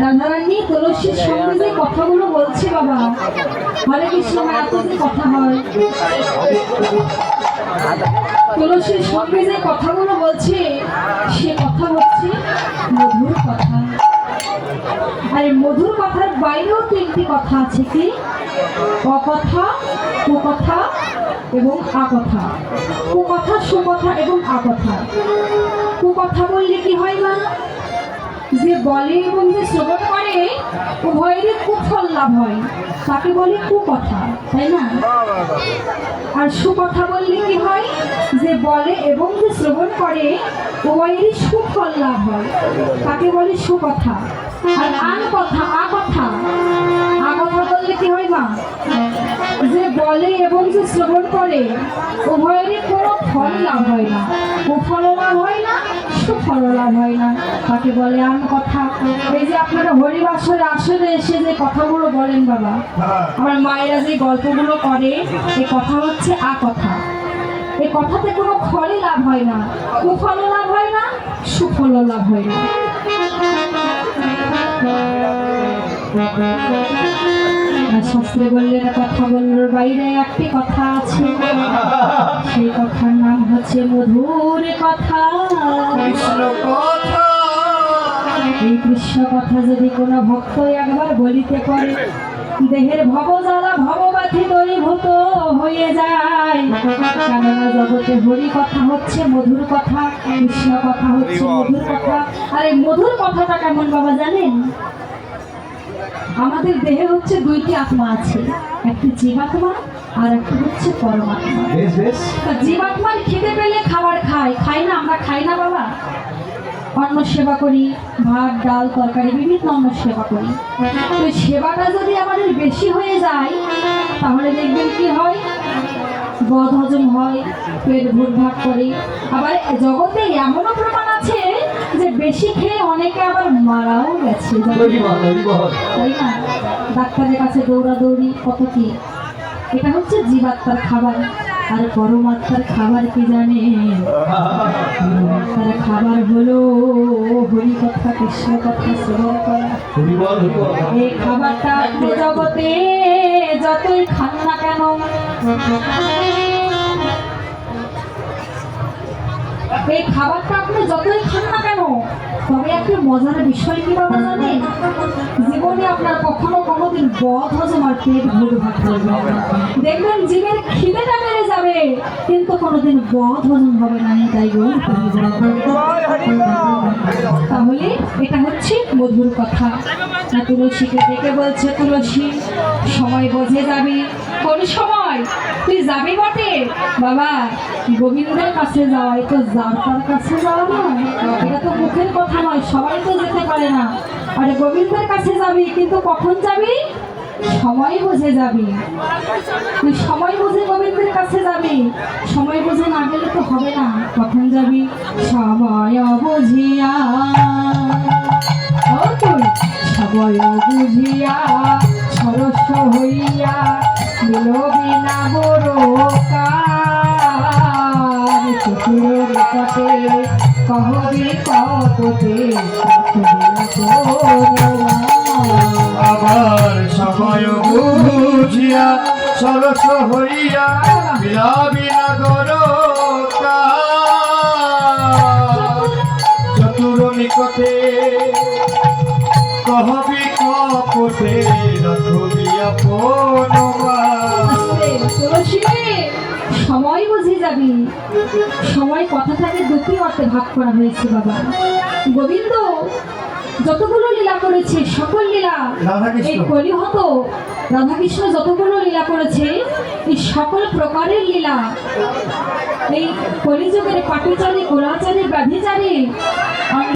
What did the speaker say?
রাধারানী তুলসীর সঙ্গে যে কথাগুলো বলছে বাবা হরে কৃষ্ণ কথা হয়? তুলসীর সঙ্গে যে কথাগুলো বলছে কথা আছে কি? অকথা, কুকথা এবং আকথা। কুকথা, সুকথা এবং আকথা। কুকথা বললে কি হয় না যে বলে এবং যে শ্রবণ করে, উভয়েরই কুফল লাভ হয়। তাকে বলে কুকথা, তাই না? আর সুকথা বললে কি হয়? যে বলে এবং যে শ্রবণ করে, উভয়েরই সুফল লাভ হয়। তাকে বলে সুকথা। আর আন কথা আ কথা আ কি হয় মা? যে বলে এবং যে শ্রবণ করে, উভয়েরই কোনো ফল লাভ হয় না। কুফল লাভ হয় না সুফল লাভ হয় না। তাকে বলে আন কথা। এই যে আপনারা হরিবাসরে আসলে এসে যে কথাগুলো বলেন বাবা, আমার মায়েরা যে গল্পগুলো করে এই কথা হচ্ছে আ কথা। এই কথাতে কোনো ফলই লাভ হয় না কুফলও লাভ হয় না সুফলও লাভ হয় না। শাস্ত্রে বললে কথা বললোর বাইরে একটি কথা আছে। সেই কথার নাম হচ্ছে মধুর কথা। কৃষ্ণ কথা। এই কৃষ্ণ কথা যদি কোনো ভক্ত একবার বলিতে পারে দেহের ভবজ্বালা ভববাথি দরীভূত হয়ে যায়। কেননা জগতে হরি কথা হচ্ছে মধুর কথা কৃষ্ণ কথা হচ্ছে মধুর কথা। আর এই মধুর কথাটা কেমন বাবা জানেন? আমাদের দেহে হচ্ছে দুইটি আত্মা আছে একটি জীবাত্মা আর একটা হচ্ছে পরমাত্মা। জীবাত্মার খিদে পেলে খাবার খায় খাই না আমরা খাই না বাবা। অন্ন সেবা করি ভাত ডাল তরকারি বিভিন্ন অন্ন সেবা করি। তো সেবাটা যদি আমাদের বেশি হয়ে যায় তাহলে দেখবেন কি হয়? বদ হজম হয় পেট ভুটভাট করে। আবার জগতে এমনও প্রমাণ আছে বেশি খেয়ে অনেকে আবার মারাও গেছে। তাই না? ডাক্তারের কাছে দৌড়াদৌড়ি কত কি? এটা হচ্ছে জীবাত্মার খাবার। আর পরমাত্মার খাবার কি জানে তার খাবার হলো হরি কথা কৃষ্ণ কথা শ্রবণ করা। এই খাবারটা জগতে যতই খান না কেন এই খাবারটা আপনি যতই খান না কেন, তবে একটা মজার বিষয় কি বাবা জানেন? জীবনে আপনার কখনো কোনোদিন বধ হজম আর পেট ভুল ভাত দেখবেন জীবের খিদেটা বেড়ে যাবে। কিন্তু কোনোদিন বধ হজম হবে না তাই তাহলে এটা হচ্ছে মধুর কথা। না তুলসীকে ডেকে বলছে তুলসী সময় বোঝে যাবি। কোন সময়? তুই যাবি বটে? বাবা গোবিন্দের কাছে যাওয়াই তো যার কাছে যাওয়া নয়। এটা তো মুখের কথা নয় সবাই তো যেতে পারে না। আরে গোবিন্দের কাছে যাবি কিন্তু কখন যাবি? সময় বুঝে যাবি। তুই সময় বুঝে গোবিন্দের কাছে যাবি। সময় বুঝে না গেলে তো হবে না। কখন যাবি? সময় বুঝিয়া তুই, সময় বুঝিয়া সরস্ব হইয়া বিলবি না বড় চতুর কপতে আবার সময় বুঝিয়া সরস হইয়া বিলাবি নগর চতুর নিকটে কহবি কপতে রাখবি আপন সময় বুঝে যাবি। সময় কথাটাকে দুটি অর্থে ভাগ করা হয়েছে বাবা। গোবিন্দ যতগুলো লীলা করেছে সকল লীলা এই কলিহত রাধাকৃষ্ণ যতগুলো লীলা করেছে এই সকল প্রকারের লীলা এই কলিযুগের পাটিচারী গোলাচারী ব্যাধিচারী